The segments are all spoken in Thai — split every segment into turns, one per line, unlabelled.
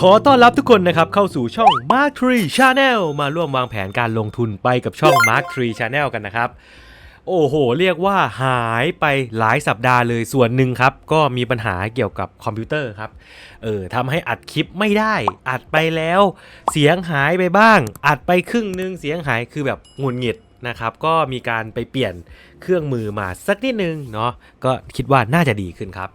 ขอต้อนรับทุกคนนะครับเข้าสู่ช่อง Mark Tree Channel มาร่วมวางแผนการลงทุนไปกับช่อง Mark Tree Channel กันนะครับ โอ้โห เรียกว่าหายไปหลายสัปดาห์เลยส่วนหนึ่งครับ ก็มีปัญหาเกี่ยวกับคอมพิวเตอร์ครับ เออทำให้อัดคลิปไม่ได้ อัดไปแล้ว เสียงหายไปบ้าง อัดไปครึ่งหนึงเสียงหายคือแบบงุดหงิดนะครับ ก็มีการไปเปลี่ยนเครื่องมือมาสักนิดนึงเนาะก็คิดว่าน่าจะดีขึ้นครับ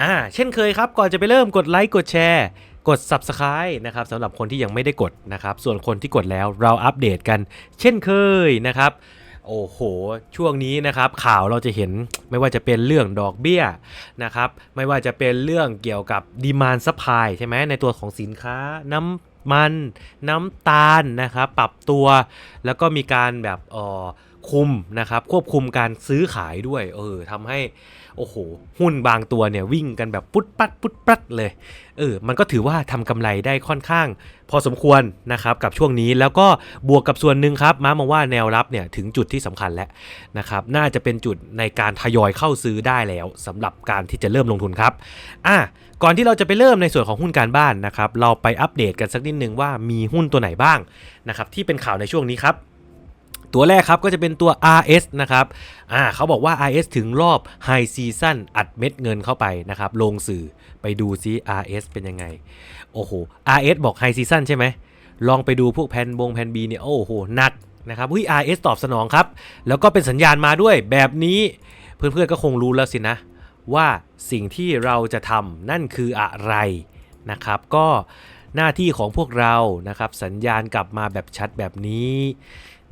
อ่าเช่นเคยครับก่อนจะไปเริ่มกดไลค์กดแชร์ กด Subscribe นะครับสำหรับคนที่ยังไม่ได้กดนะครับ ส่วนคนที่กดแล้วเราอัปเดตกันเช่นเคยนะครับ โอ้โห ช่วงนี้นะครับข่าวเราจะเห็นไม่ว่าจะเป็นเรื่องดอกเบี้ยนะครับ ไม่ว่าจะเป็นเรื่องเกี่ยวกับดีมานซัพพลายใช่ไหมในตัวของสินค้าน้ำ มันน้ำตาลนะครับปรับตัว แล้วก็มีการแบบอ่อคุมนะครับควบคุมการซื้อขายด้วยเออทำให้โอ้โหหุ้นบางตัวเนี่ยวิ่งกันแบบปุ๊ดปัดปุ๊ดปัดเลยเออมันก็ถือว่าทำกำไรได้ค่อนข้าง พอสมควรนะครับกับช่วงนี้แล้วก็บวกกับส่วนหนึ่งครับม้ามองว่าแนวรับเนี่ยถึงจุดที่สำคัญแล้วนะครับน่าจะเป็นจุดในการทยอยเข้าซื้อได้แล้วสำหรับการที่จะเริ่มลงทุนครับอะ ก่อนที่เราจะไปเริ่มในส่วนของหุ้นการบ้านนะครับเราไปอัปเดตกันสักนิดนึงว่ามีหุ้นตัวไหนบ้างนะครับที่เป็นข่าวในช่วงนี้ครับตัวแรกครับก็จะเป็นตัว RS นะครับ อ่าเขาบอกว่า RS ถึงรอบ High Season อัดเม็ดเงินเข้าไปนะครับ ลงสื่อไปดูซิ RS เป็นยังไง โอ้โห RS บอก High Season ใช่ไหม ลองไปดูพวกแผ่นบงแผ่น B เนี่ย โอ้โห หนักนะครับหุย RS ตอบสนองครับ แล้วก็เป็นสัญญาณมาด้วยแบบนี้ เพื่อนๆก็คงรู้แล้วสินะ ว่าสิ่งที่เราจะทำนั่นคืออะไรนะครับ ก็หน้าที่ของพวกเรานะครับ สัญญาณกลับมาแบบชัดแบบนี้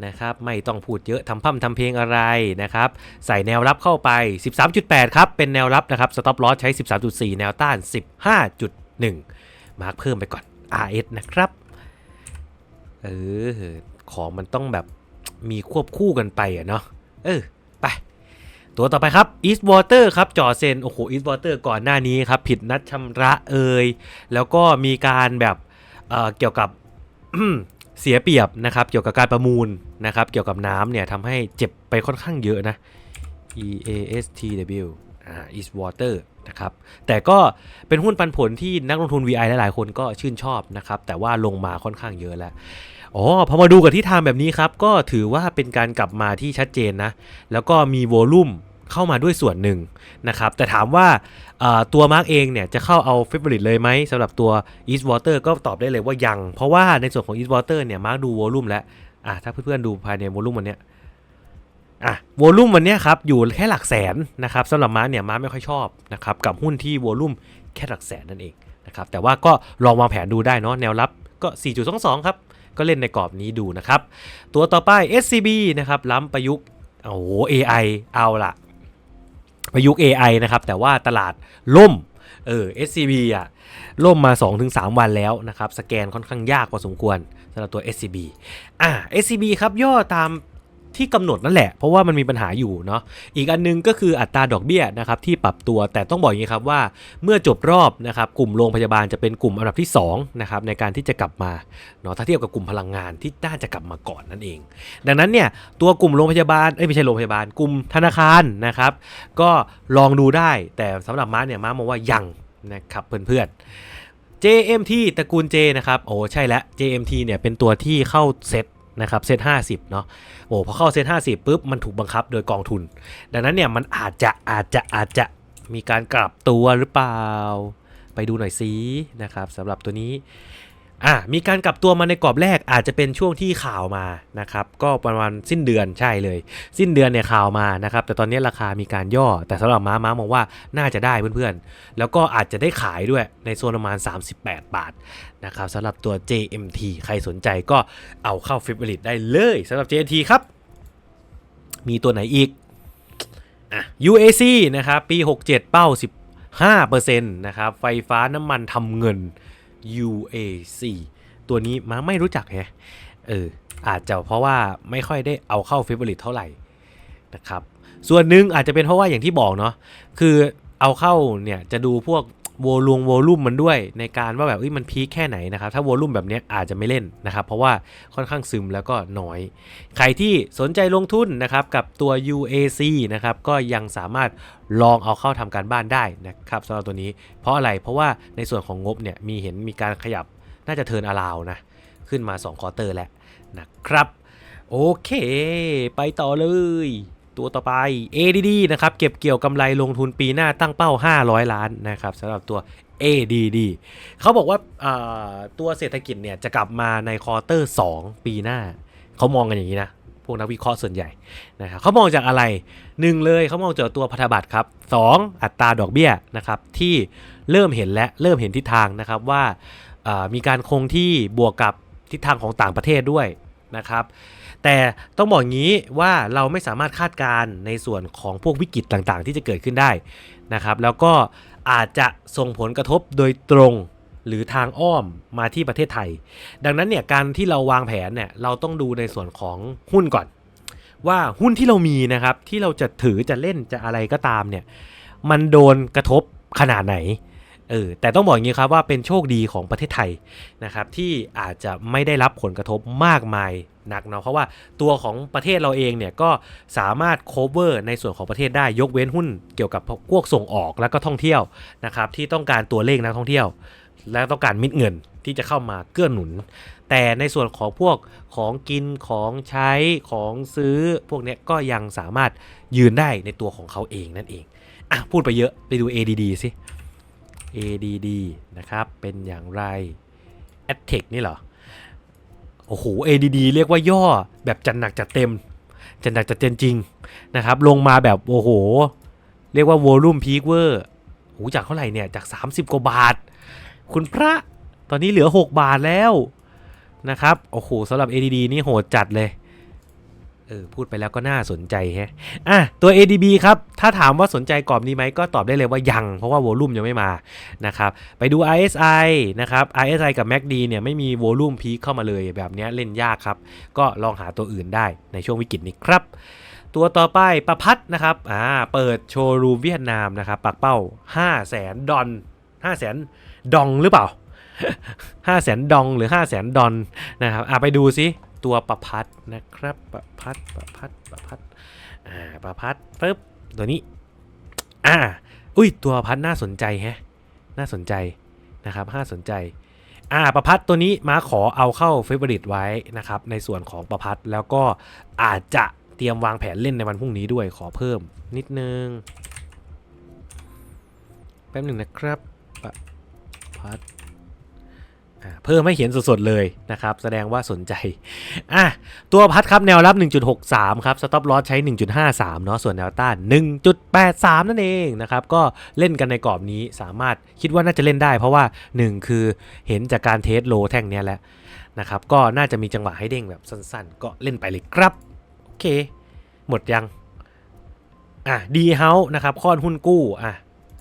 นะครับ ไม่ต้องพูดเยอะทำพั่มทำเพลงอะไรนะครับ ใส่แนวรับเข้าไป 13.8 ครับ เป็นแนวรับนะครับสต็อปลอสใช้ 13.4 แนวต้าน 15.1 มาร์กเพิ่มไปก่อน RS นะครับเออของมันต้องแบบมีควบคู่กันไปอะเนาะเออไป ตัวต่อไปครับ East Water ครับจอเซนโอ้โห East Water ก่อนหน้านี้ครับผิดนัดชำระเอ่ยแล้วก็มีการแบบเอ่อเกี่ยวกับเสียเปรียบนะครับเกี่ยวกับการประมูลนะครับเกี่ยวกับน้ำเนี่ยทำให้เจ็บไปค่อนข้างเยอะนะ E A S T W อ่า East Water นะครับแต่ก็เป็นหุ้นปันผลที่นักลงทุน VI หลายๆคนก็ชื่นชอบนะครับแต่ว่าลงมาค่อนข้างเยอะแล้ว อ๋อพอมาดูกับที่ทางแบบนี้ครับ ก็ถือว่าเป็นการกลับมาที่ชัดเจนนะ แล้วก็มีโวลุ่มเข้ามาด้วยส่วนหนึ่งนะครับ แต่ถามว่าตัวมาร์กเองเนี่ยจะเข้าเอาเฟ v o r i t e เลยไหมสำหรับตัว East Water ก็ตอบได้เลยว่ายัง เพราะว่าในส่วนของ East Water เนี่ยมาร์กดูโวลุ่มแล้วอะถ้าเพื่อนๆดูภายในโวลุ่มวันเนี้ยอะโวลุ่มวันเนี้ยครับอยู่แค่หลักแสนนะครับสำหรับมาร์กเนี่ยมาร์กไม่ค่อยชอบนะครับกับหุ้นที่โวลุ่มแค่หลักแสนนั่นเองนะครับแต่ว่าก็ลองวางแผนดูได้เนาะแนวรับก็ 4.22 ครับ ก็เล่นในกรอบนี้ดูนะครับ ตัวต่อไป SCB นะครับล้ำประยุกต์โอ้โห AI เอาละประยุกต์ AI นะครับ แต่ว่าตลาดล่มเออ SCB อะล่มมา 2-3 วันแล้วนะครับ สแกนค่อนข้างยากพอสมควรสำหรับตัว SCB อ่า SCB ครับย่อตาม ที่กำหนดนั่นแหละ เพราะว่ามันมีปัญหาอยู่เนาะอีกอันนึงก็คืออัตราดอกเบี้ยนะครับที่ปรับตัวแต่ต้องบอกอย่างนี้ครับว่าเมื่อจบรอบนะครับกลุ่มโรงพยาบาลจะเป็นกลุ่มอันดับที่2นะครับในการที่จะกลับมาเนาะถ้าเทียบกับกลุ่มพลังงานที่น่าจะกลับมาก่อนนั่นเอง ดังนั้นเนี่ยตัวกลุ่มโรงพยาบาลเอ้ยไม่ใช่โรงพยาบาลกลุ่มธนาคารนะครับ ก็ลองดูได้แต่สำหรับม้าเนี่ยม้ามองว่ายังนะครับเพื่อนๆ JMT ตระกูล J นะครับ โอ้ใช่แล้ว JMT เนี่ยเป็นตัวที่เข้าเซต นะครับเซต50เนาะโอ้พอเข้าเซต50ปุ๊บมันถูกบังคับโดยกองทุน ดังนั้นเนี่ยมันอาจจะอาจจะอาจจะมีการกลับตัวหรือเปล่า ไปดูหน่อยซินะครับสำหรับตัวนี้ อะมีการกลับตัวมาในกรอบแรกอาจจะเป็นช่วงที่ข่าวมานะครับก็ประมาณสิ้นเดือนใช่เลย สิ้นเดือนเนี่ยข่าวมานะครับแต่ตอนนี้ราคามีการย่อ แต่สำหรับม้าม้ามองว่าน่าจะได้เพื่อนๆ แล้วก็อาจจะได้ขายด้วยในโซนประมาณ 38 บาทนะครับสำหรับตัว JMT ใครสนใจก็เอาเข้าฟิบลิตได้เลยสำหรับ JMT ครับ มีตัวไหนอีกอะ UAC นะครับปี 67 เป้า 15%นะครับไฟฟ้าน้ำมันทำเงิน UAC ตัวนี้มาไม่รู้จักแฮะเอออาจจะเพราะว่าไม่ค่อยได้เอาเข้าฟิบลิตเท่าไหร่นะครับส่วนหนึ่งอาจจะเป็นเพราะว่าอย่างที่บอกเนาะคือเอาเข้าเนี่ยจะดูพวก โวลวงโวลุ่มมันด้วยในการว่าแบบมันพีคแค่ไหนนะครับ ถ้าโวลุ่มแบบนี้อาจจะไม่เล่นนะครับ เพราะว่าค่อนข้างซึมแล้วก็น้อย ใครที่สนใจลงทุนนะครับกับตัว UAC นะครับก็ยังสามารถลองเอาเข้าทำการบ้านได้นะครับสำหรับตัวนี้ เพราะอะไรเพราะว่าในส่วนของงบเนี่ยมีเห็นมีการขยับน่าจะเทินอลาวนะขึ้นมา2คอเตอร์แล้วนะครับ โอเค ไปต่อเลย ตัวต่อไป ADD นะครับเก็บเกี่ยวกำไรลงทุนปีหน้าตั้งเป้า 500 ล้านนะครับสำหรับตัว ADD เขาบอกว่าาตัวเศรษฐกิจเนี่ยจะกลับมาในควอเตอร์ 2 ปีหน้า เขามองกันอย่างนี้นะ พวกนักวิเคราะห์ส่วนใหญ่นะครับเขามองจากอะไร 1 เลยเขามองจากตัวพันธบัตรครับ 2 อัตราดอกเบี้ยนะครับที่เริ่มเห็นและเริ่มเห็นทิศทางนะครับว่าอ่ามีการคงที่บวกกับทิศทางของต่างประเทศด้วยนะครับ แต่ต้องบอกงี้ว่าเราไม่สามารถคาดการณ์ในส่วนของพวกวิกฤตต่างๆ ที่จะเกิดขึ้นได้นะครับแล้วก็อาจจะส่งผลกระทบโดยตรงหรือทางอ้อมมาที่ประเทศไทย ดังนั้นเนี่ยการที่เราวางแผนเนี่ยเราต้องดูในส่วนของหุ้นก่อน ว่าหุ้นที่เรามีนะครับที่เราจะถือจะเล่นจะอะไรก็ตามเนี่ยมันโดนกระทบขนาดไหน เออแต่ต้องบอกอย่างนี้ครับว่าเป็นโชคดีของประเทศไทยนะครับที่อาจจะไม่ได้รับผลกระทบมากมายหนักเนาะเพราะว่าตัวของประเทศเราเองเนี่ยก็สามารถ cover ในส่วนของประเทศได้ยกเว้นหุ้นเกี่ยวกับพวกส่งออกแล้วก็ท่องเที่ยวนะครับที่ต้องการตัวเลขนักท่องเที่ยว และต้องการมิดเงินที่จะเข้ามาเกื้อหนุน แต่ในส่วนของพวกของกินของใช้ของซื้อพวกนี้ก็ยังสามารถยืนได้ในตัวของเขาเองนั่นเองอะพูดไปเยอะไปดู ADD สิ ADD นะครับ เป็นอย่างไร a d t e c h นี่เหรอ โอ้โห ADD เรียกว่าย่อแบบจัดหนักจัดเต็ม จัดหนักจัดเต็มจริงนะครับ ลงมาแบบโอ้โห เรียกว่า volume peak เวอร์โอ้โหจากเท่าไหร่เนี่ย จาก 30 กว่าบาท คุณพระตอนนี้เหลือ 6 บาทแล้วนะครับ โอ้โหสำหรับ ADD นี่โหดจัดเลย เออพูดไปแล้วก็น่าสนใจแฮะอะตัว ADB ครับ ถ้าถามว่าสนใจกรอบนี้ไหมก็ตอบได้เลยว่ายัง เพราะว่าโวลุ่มยังไม่มานะครับไปดู RSI นะครับ RSI กับ MACD เนี่ยไม่มีโวลุ่มพีคเข้ามาเลยแบบนี้เล่นยากครับ ก็ลองหาตัวอื่นได้ในช่วงวิกฤตนี้ครับ ตัวต่อไปประพัดนะครับอ่าเปิดโชว์รูมเวียดนามนะครับปักเป้า 5 0 0แสนดอล5 0 0แสนดองหรือเปล่า 5 0 0แสนดองหรือ 5 0 0แสนดอนนะครับอ่าไปดูซิ ตัวประพัดนะครับประพัดประพัดประพัดอ่าประพัดปึ๊บตัวนี้อ่าอุ้ยตัวประพัดน่าสนใจแฮะน่าสนใจนะครับน่าสนใจอ่าประพัดตัวนี้มาขอเอาเข้าเฟเวอริตไว้นะครับในส่วนของประพัดแล้วก็อาจจะเตรียมวางแผนเล่นในวันพรุ่งนี้ด้วยขอเพิ่มนิดนึงแป๊บหนึ่งนะครับประพัด เพิ่มให้เห็นสดๆเลยนะครับ แสดงว่าสนใจอะตัวพัดครับแนวรับ 1.63 ครับสต็อปลอสใช้ 1.53 เนาะส่วนแนวต้าน 1.83 นั่นเองนะครับ ก็เล่นกันในกรอบนี้สามารถคิดว่าน่าจะเล่นได้ เพราะว่า 1 คือเห็นจากการเทสโลแท่งเนี้ยแล้วนะครับ ก็น่าจะมีจังหวะให้เด้งแบบสั้นๆ ก็เล่นไปเลยครับ โอเค หมดยังอะดีเฮาส์นะครับค้อนหุ้นกู้อะ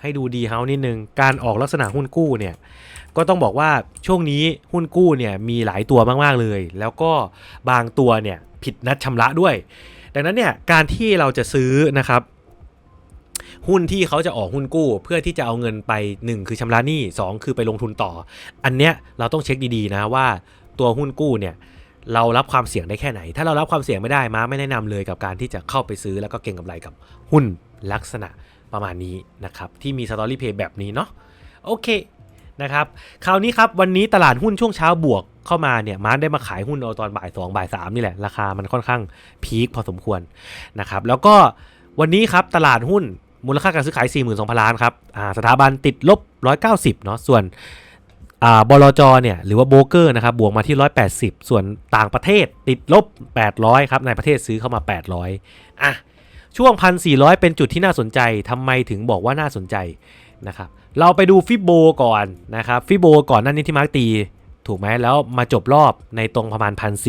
ให้ดูดีเฮาส์นิดนึง การออกลักษณะหุ้นกู้เนี่ยก็ต้องบอกว่าช่วงนี้หุ้นกู้เนี่ยมีหลายตัวมากๆเลย แล้วก็บางตัวเนี่ยผิดนัดชำระด้วย ดังนั้นเนี่ยการที่เราจะซื้อนะครับหุ้นที่เขาจะออกหุ้นกู้เพื่อที่จะเอาเงินไป 1 คือชำระหนี้ 2 คือไปลงทุนต่อ อันเนี้ยเราต้องเช็คดีๆนะว่าตัวหุ้นกู้เนี่ยเรารับความเสี่ยงได้แค่ไหน ถ้าเรารับความเสี่ยงไม่ได้มาไม่แนะนำเลยกับการที่จะเข้าไปซื้อแล้วก็เก็งกำไรกับหุ้นลักษณะ ประมาณนี้นะครับที่มีสตอรี่เพย์แบบนี้เนาะโอเคนะครับคราวนี้ครับวันนี้ตลาดหุ้นช่วงเช้าบวกเข้ามาเนี่ยมาร์ได้มาขายหุ้นเอาตอนบ่าย2บ่าย3นี่แหละราคามันค่อนข้างพีคพอสมควรนะครับแล้วก็วันนี้ครับตลาดหุ้นมูลค่าการซื้อขาย 42,000 ล้านครับสถาบันติดลบ 190เนาะส่วนอ่าบลจเนี่ยหรือว่าโบเกอร์นะครับบวกมาที่ 180 ส่วนต่างประเทศติดลบ 800 ครับในประเทศซื้อเข้ามา 800อะ ช่วง 1,400 เป็นจุดที่น่าสนใจทำไมถึงบอกว่าน่าสนใจนะครับเราไปดูฟิโบก่อนนะครับฟิโบก่อนนั่นนี้ที่มาร์กตีถูกไหมแล้วมาจบรอบในตรงประมาณพันส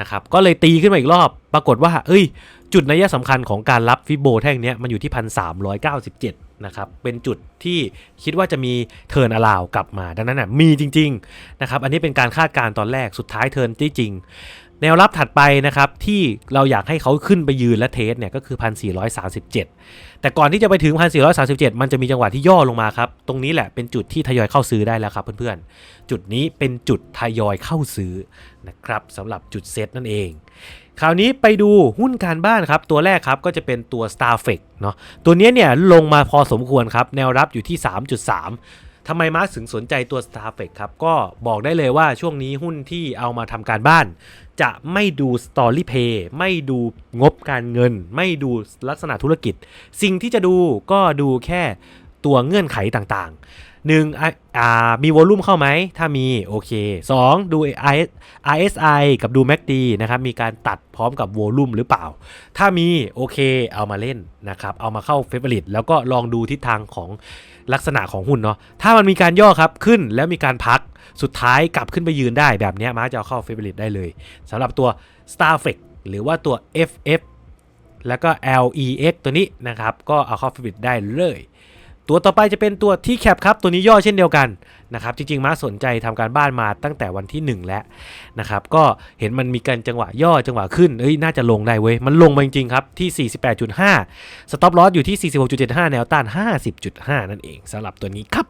นะครับก็เลยตีขึ้นมาอีกรอบ ปรากฏว่า เอ้ย จุดนัยสำคัญของการรับฟิโบแท่งนี้มันอยู่ที่พันสามนะครับเป็นจุดที่คิดว่าจะมีเทิร์นอลาวกลับมาดังนั้นน่ะมีจริงๆนะครับอันนี้เป็นการคาดการณ์ตอนแรกสุดท้ายเทิร์นที่จริง แนวรับถัดไปนะครับที่เราอยากให้เขาขึ้นไปยืนและเทสเนี่ยก็คือ 1437 แต่ก่อนที่จะไปถึง 1437 มันจะมีจังหวะที่ย่อลงมาครับ ตรงนี้แหละเป็นจุดที่ทยอยเข้าซื้อได้แล้วครับเพื่อนๆ จุดนี้เป็นจุดทยอยเข้าซื้อนะครับสำหรับจุดเซตนั่นเองคราวนี้ไปดูหุ้นการบ้านครับ ตัวแรกครับก็จะเป็นตัว s t a r f e c เนาะตัวนี้เนี่ยลงมาพอสมควรครับ แนวรับอยู่ที่ 3.3ทำไมมาร์ถึงสนใจตัว s t a r f e c ครับ ก็บอกได้เลยว่าช่วงนี้หุ้นที่เอามาทำการบ้าน จะไม่ดู Story Pay ไม่ดูงบการเงิน ไม่ดูลักษณะธุรกิจ สิ่งที่จะดูก็ดูแค่ตัวเงื่อนไขต่างๆหนึ่งอ่ามีวอลลุ่มเข้าไหม ถ้ามี โอเค 2 ดู RSI กับดู MACD นะครับ มีการตัดพร้อมกับวอลลุ่มหรือเปล่า ถ้ามี โอเค เอามาเล่นนะครับ เอามาเข้าเฟเวอริตแล้วก็ลองดูทิศทางของลักษณะของหุ้นเนาะถ้ามันมีการย่อครับขึ้นแล้วมีการพัก สุดท้ายกลับขึ้นไปยืนได้แบบนี้ยมาจะเอาเข้าเฟเวอริตได้เลยสำหรับตัว Starflex หรือว่าตัว FF แล้วก็ LEX ตัวนี้นะครับ ก็เอาเข้าเฟเวอริตได้เลย ตัวต่อไปจะเป็นตัว t c a p ครับ ตัวนี้ย่อเช่นเดียวกัน นะครับจริงๆมาสนใจทำการบ้านมาตั้งแต่วันที่ 1 แล้วนะครับก็เห็นมันมีการจังหวะย่อจังหวะขึ้นเอ้ยน่าจะลงได้เว้ย มันลงมาจริงๆครับที่ 48.5 สต็อปลอสอยู่ที่ 46.75 แนวต้าน 50.5 นั่นเองสำหรับตัวนี้ครับ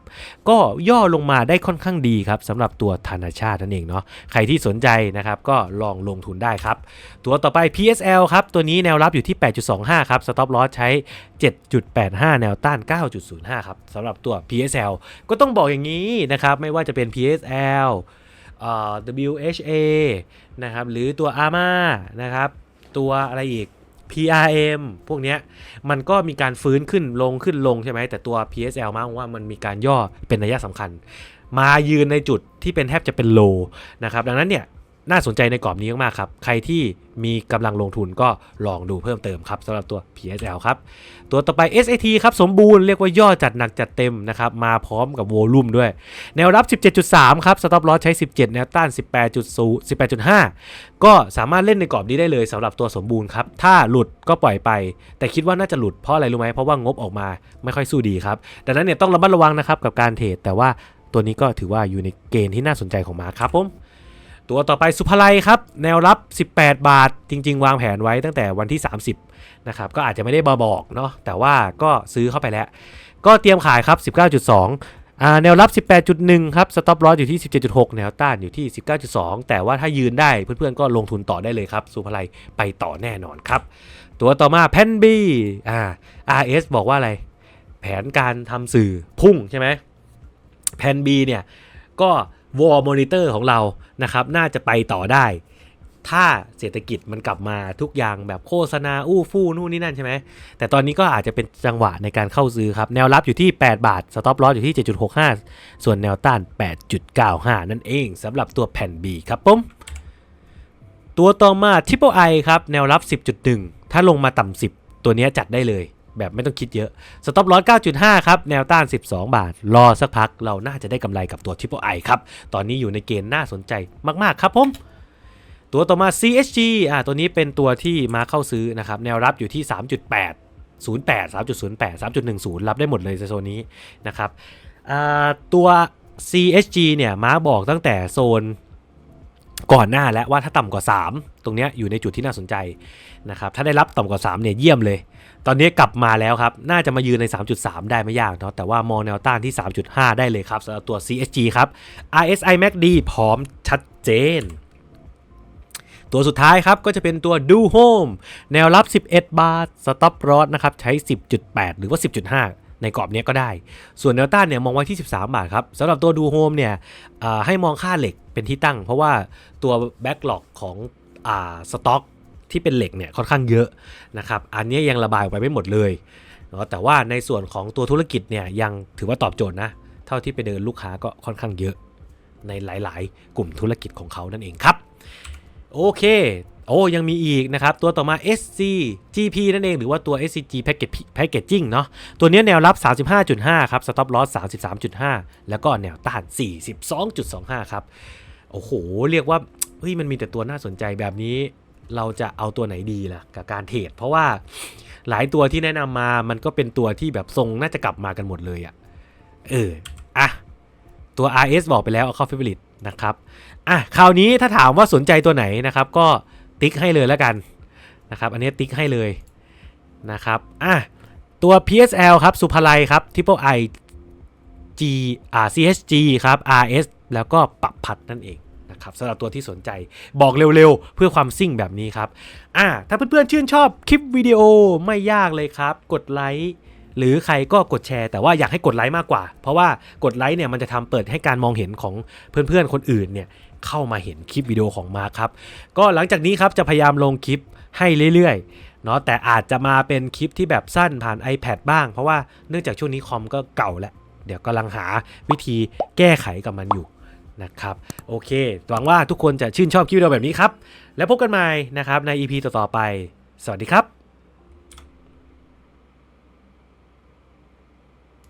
ก็ย่อลงมาได้ค่อนข้างดีครับสำหรับตัวธนาชาตินั่นเองเนาะใครที่สนใจนะครับก็ลองลงทุนได้ครับ ตัวต่อไป PSL ครับตัวนี้แนวรับอยู่ที่ 8.25 ครับ sstop loss ใช้ 7.85 แนวต้าน 9.05 ครับสำหรับตัว PSL ก็ต้องบอกอย่างนี้นะครับ ไม่ว่าจะเป็น PSL เอ่อ WHA นะครับ หรือตัว ARMA นะครับ ตัวอะไรอีก PRM พวกเนี้ยมันก็มีการฟื้นขึ้นลงขึ้นลงใช่ไหม แต่ตัว PSL มากว่ามันมีการย่อเป็นนัยสำคัญ มายืนในจุดที่เป็นแทบจะเป็นโลนะครับ ดังนั้นเนี่ย น่าสนใจในกรอบนี้มากๆครับ ใครที่มีกำลังลงทุนก็ลองดูเพิ่มเติมครับสำหรับตัว PSL ครับ ตัวต่อไป SAT ครับสมบูรณ์เรียกว่าย่อจัดหนักจัดเต็มนะครับ มาพร้อมกับโวลุ่มด้วย แนวรับ 17.3 ครับ stop loss ใช้ 17 แนวต้าน 18.0 18.5 ก็สามารถเล่นในกรอบนี้ได้เลยสำหรับตัวสมบูรณ์ครับ ถ้าหลุดก็ปล่อยไป แต่คิดว่าน่าจะหลุดเพราะอะไรรู้ไหมเพราะว่างบออกมาไม่ค่อยสู้ดีครับดังนั้นเนี่ยต้องระมัดระวังนะครับกับการเทรดแต่ว่าตัวนี้ก็ถือว่าอยู่ในเกณฑ์ที่น่าสนใจของมาครับผม ตัวต่อไปสุภาลัยครับ แนวรับ 18 บาท จริง ๆ วางแผนไว้ตั้งแต่วันที่ 30 นะครับ ก็อาจจะไม่ได้มาบอกเนาะแต่ว่าก็ซื้อเข้าไปแล้ว ก็เตรียมขายครับ 19.2อ่าแนวรับ 18.1 ครับ สต็อปลอสอยู่ที่ 17.6 แนวต้านอยู่ที่ 19.2 แต่ว่าถ้ายืนได้เพื่อนๆ ก็ลงทุนต่อได้เลยครับ สุภาลัยไปต่อแน่นอนครับ ตัวต่อมาแพนบีอ่า RS บอกว่าอะไร แผนการทำสื่อพุ่งใช่ไหมแพนบีเนี่ยก็ วอลมอนิเตอร์ของเรานะครับน่าจะไปต่อได้ ถ้าเศรษฐกิจมันกลับมาทุกอย่างแบบโฆษณาอู้ฟู่นู่นนี่นั่นใช่ไหมแต่ตอนนี้ก็อาจจะเป็นจังหวะในการเข้าซื้อครับ แนวรับอยู่ที่ 8 บาทสต็อปลอสอยู่ที่ 7.65 ส่วนแนวต้าน 8.95 นั่นเองสำหรับตัวแผ่น B ครับผมตัวต่อมา Triple I ครับ แนวรับ 10.1 ถ้าลงมาต่ำ10 ตัวนี้จัดได้เลย แบบไม่ต้องคิดเยอะสต็อปลอส9.5 ครับ แนวต้าน 12 บาท รอสักพักเราน่าจะได้กำไรกับตัว Triple I ครับ ตอนนี้อยู่ในเกณฑ์น่าสนใจมาก ๆ ครับผม ตัวต่อมา CSG อ่าตัวนี้เป็นตัวที่มาเข้าซื้อนะครับ แนวรับอยู่ที่ 3.8 08 3.08 3.10 รับได้หมดเลยในโซนนี้นะครับอ่าตัว CSG เนี่ยมาบอกตั้งแต่โซนก่อนหน้าแล้วว่าถ้าต่ำกว่า 3 ตรงเนี้ยอยู่ในจุดที่น่าสนใจนะครับถ้าได้รับต่ำกว่า 3 เนี่ยเยี่ยมเลย ตอนนี้กลับมาแล้วครับ น่าจะมายืนใน 3.3 ได้ไม่ยากเนาะ แต่ว่ามองแนวต้านที่ 3.5 ได้เลยครับสำหรับตัว CSG ครับ RSI MACD พร้อมชัดเจน ตัวสุดท้ายครับก็จะเป็นตัว Do Home แนวรับ 11 บาท Stop Loss นะครับใช้ 10.8 หรือว่า 10.5ในกรอบนี้ก็ได้ ส่วนแนวต้านเนี่ยมองไว้ที่ 13 บาทครับสำหรับตัว Do Home เนี่ยให้มองค่าเหล็กเป็นที่ตั้ง เพราะว่าตัว Backlog ของอสต็อก ที่เป็นเหล็กเนี่ยค่อนข้างเยอะนะครับ อันนี้ยังระบายออกไปไม่หมดเลยเนาะแต่ว่าในส่วนของตัวธุรกิจเนี่ยยังถือว่าตอบโจทย์นะ เท่าที่ไปเดินลูกค้าก็ค่อนข้างเยอะในหลาย ๆ กลุ่มธุรกิจของเขานั่นเองครับ โอเคโอ้ยังมีอีกนะครับ ตัวต่อมา SCGP นั่นเอง หรือว่าตัว SCG Package Packaging เนาะตัวนี้แนวรับ 35.5 ครับ Stop Loss 33.5 แล้วก็แนวต้าน 42.25 ครับ โอ้โห เรียกว่าเฮ้ยมันมีแต่ตัวน่าสนใจแบบนี้ เราจะเอาตัวไหนดีล่ะกับการเทรดเพราะว่าหลายตัวที่แนะนำมามันก็เป็นตัวที่แบบทรงน่าจะกลับมากันหมดเลยอะ่ะเอออะตัว RS บอกไปแล้วเอาเข้า Favorite นะครับอะคราวนี้ถ้าถามว่าสนใจตัวไหนนะครับ ก็ติ๊กให้เลยแล้วกันนะครับ อันนี้ติ๊กให้เลยนะครับอะตัว PSL ครับสุภาลัยครับ Triple I G อ่า CHG ครับ RS แล้วก็ปรับพัดนั่นเอง นะครับสำหรับตัวที่สนใจบอกเร็วๆ เพื่อความซิ่งแบบนี้ครับอ่าถ้าเพื่อนๆชื่นชอบคลิปวิดีโอไม่ยากเลยครับ กดไลค์หรือใครก็กดแชร์แต่ว่าอยากให้กดไลค์มากกว่า เพราะว่ากดไลค์เนี่ยมันจะทำเปิดให้การมองเห็นของเพื่อนๆคนอื่นเนี่ยเข้ามาเห็นคลิปวิดีโอของมาคครับก็หลังจากนี้ครับจะพยายามลงคลิปให้เรื่อยๆเนาะแต่อาจจะมาเป็นคลิปที่แบบสั้นผ่าน iPad บ้าง เพราะว่าเนื่องจากช่วงนี้คอมก็เก่าแล้วเดี๋ยวกำลังหาวิธีแก้ไขกับมันอยู่ นะครับโอเคหวังว่าทุกคนจะชื่นชอบคลิปวิดีโอแบบนี้ครับ แล้วพบกันใหม่นะครับใน EP ต่อๆไป สวัสดีครับ